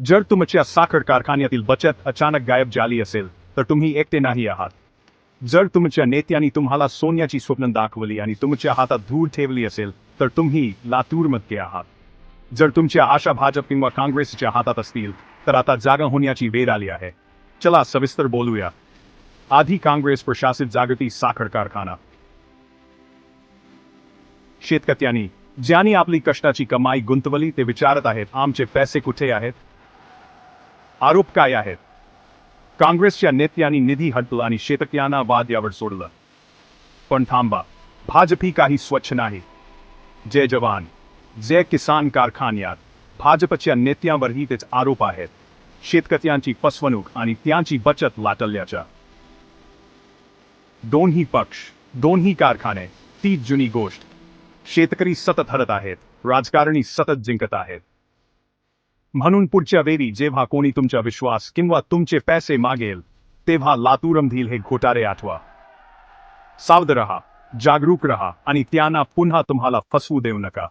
जर तुमच्या साखर कारखान्यातील बचत अचानक गायब झाली असेल तर तुम्ही एकटे नाही आहात. जर तुमच्या नेत्यांनी तुम्हाला सोन्याची स्वप्न दाखवली आणि तुमच्या हातात धूळ ठेवली असेल तर तुम्ही लातूरमध्ये आहात. जर तुमच्या आशा भाजप किंवा काँग्रेसच्या हातात असतील तर आता जागा होण्याची वेळ आली आहे. चला सविस्तर बोलूया. आधी काँग्रेस प्रशासित जागृती साखर कारखाना. शेतकऱ्यांनी ज्यांनी आपली कष्टाची कमाई गुंतवली ते विचारत आहेत आमचे पैसे कुठे आहेत? आरोप काय आहेत? काँग्रेसच्या नेत्यांनी निधी हटलं आणि शेतकऱ्यांना वाद यावर सोडलं. पण थांबा भाजपी काही स्वच्छ नाही. जय जवान जय किसान कारखान्यात. भाजपच्या नेत्यांवरही तेच आरोप आहेत. शेतकऱ्यांची फसवणूक आणि त्यांची बचत लाटल्याच्या. दोन्ही पक्ष दोन्ही कारखाने तीच जुनी गोष्ट. शेतकरी सतत हरत आहेत राजकारणी सतत जिंकत आहेत. म्हणून पुढच्या वेळी जेव्हा कोणी तुमचा विश्वास किंवा तुमचे पैसे मागेल तेव्हा लातूरमधील हे घोटाळे आठवा. सावध रहा जागरूक रहा आणि त्यांना पुन्हा तुम्हाला फसवू देऊ नका.